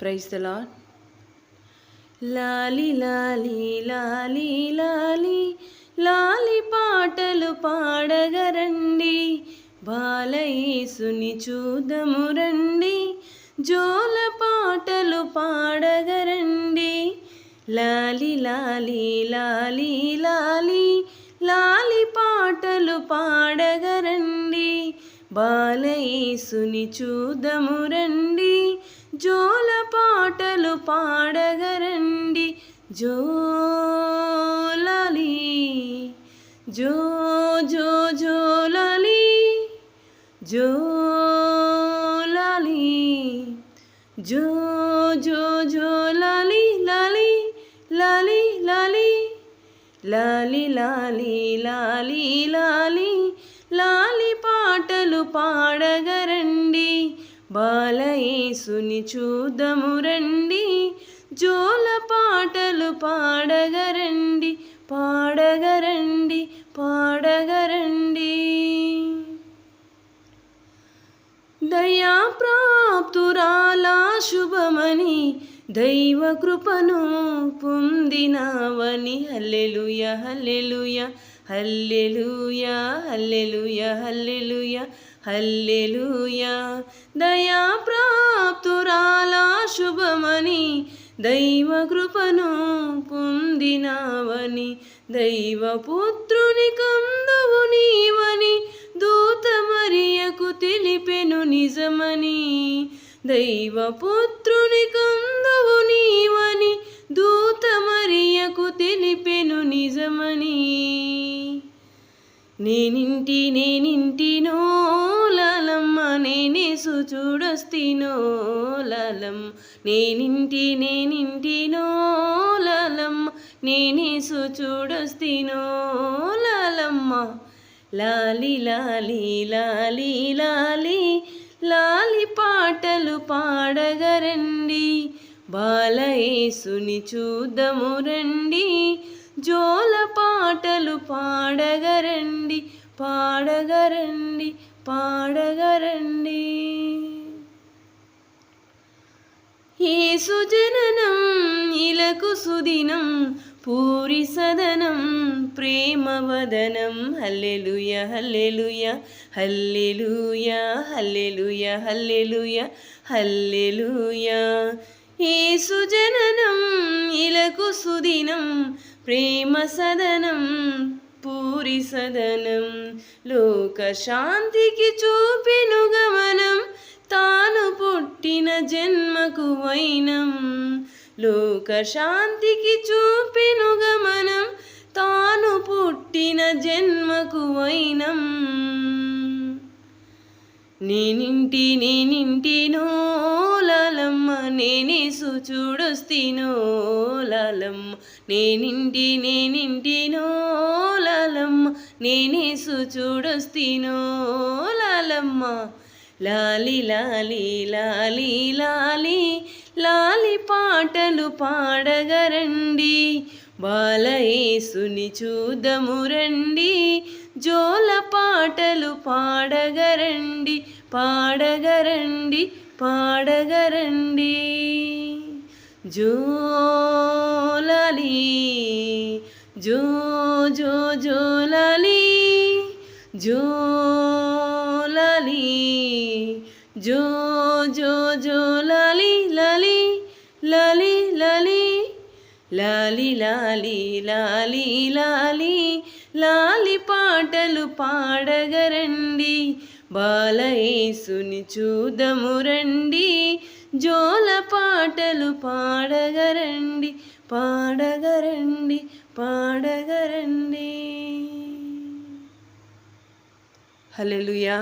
Praise the lord లాలి లాలి లాలి లాలి లాలి పాటలు పాడగరండి. బాలయేసుని చూదము రండి. జోల పాటలు పాడగరండి. లాలి లాలి లాలి లాలి లాలి పాటలు పాడగరండి. బాలయేసుని చూదము రండి. జోల పాటలు పాడగరండి. జోలలి జో జో జోలలి జోలలి జో జో జోలలి లలి లలి లలి లలి లాలి లాలి లాలి లాలి పాటలు పాడగరండి. బాలయేసుని చూదము రండి. జోల పాటలు పాడగరండి. పాడగరండి పాడగరండి. దయా ప్రాప్తురాలా శుభమని దైవ కృపను పొందినావని. హల్లెలుయ హల్లెలుయ. హల్లెలుయ హల్లెలుయ హల్లెలుయ హల్లెలుయ. దయా ప్రాప్తురాలా శుభమని దైవ కృపను పొందినావని దైవ పుత్రుని కందువు నీవని దూత మరియకు తెలిపెను నిజమని దైవ పుత్రుని కందువు నీవని దూత మరియకు తెలిపెను నిజమని. నేనింటి నేనింటినో లాలమ్మ నేనేసు చూడొస్తినో లాలమ్మ. నేనింటి నేనింటినో లాలమ్మ నేనేసు చూడొస్తినో లాలమ్మ. లాలి లాలి లాలి లాలి లాలి పాటలు పాడగరండి. బాలయేసుని చూద్దము రండి. జోల పాటలు పాడగరండి పాడగరండి పాడగరండి. యేసు జననం ఇలకు సుదినం పూరి సదనం ప్రేమవదనం hallelujah hallelujah hallelujah hallelujah hallelujah hallelujah. Yesu జననం ఇలకు సుదినం ప్రేమ సదనం పూరి సదనం. లోక శాంతికి చూపెను గమనం తాను పుట్టిన జన్మకు వైనం. లోక శాంతికి చూపెను గమనం తాను పుట్టిన జన్మకు వైనం. నేనింటి నేనింటినో నేనేసు చూడొస్తినో లాలమ్మ. నేనింటి నేనింటినో లాలమ్మ. నేనేసు చూడొస్తినో లాలమ్మ. లాలి లాలి లాలి లాలి లాలి పాటలు పాడగరండి. బాలయేసుని చూదము రండి. జోల పాటలు పాడగరండి పాడగరండి. పాడగరండి. జోలలి జో జో జోలలి జోలలి జో జో జో లలి లలి లలి లలి లాలి లాలి లాలి లాలి లాలి పాటలు పాడగరండి. బాలయేసుని చూదము రండి జోల పాటలు పాడగరండి పాడగరండి పాడగరండి. హలెలుయా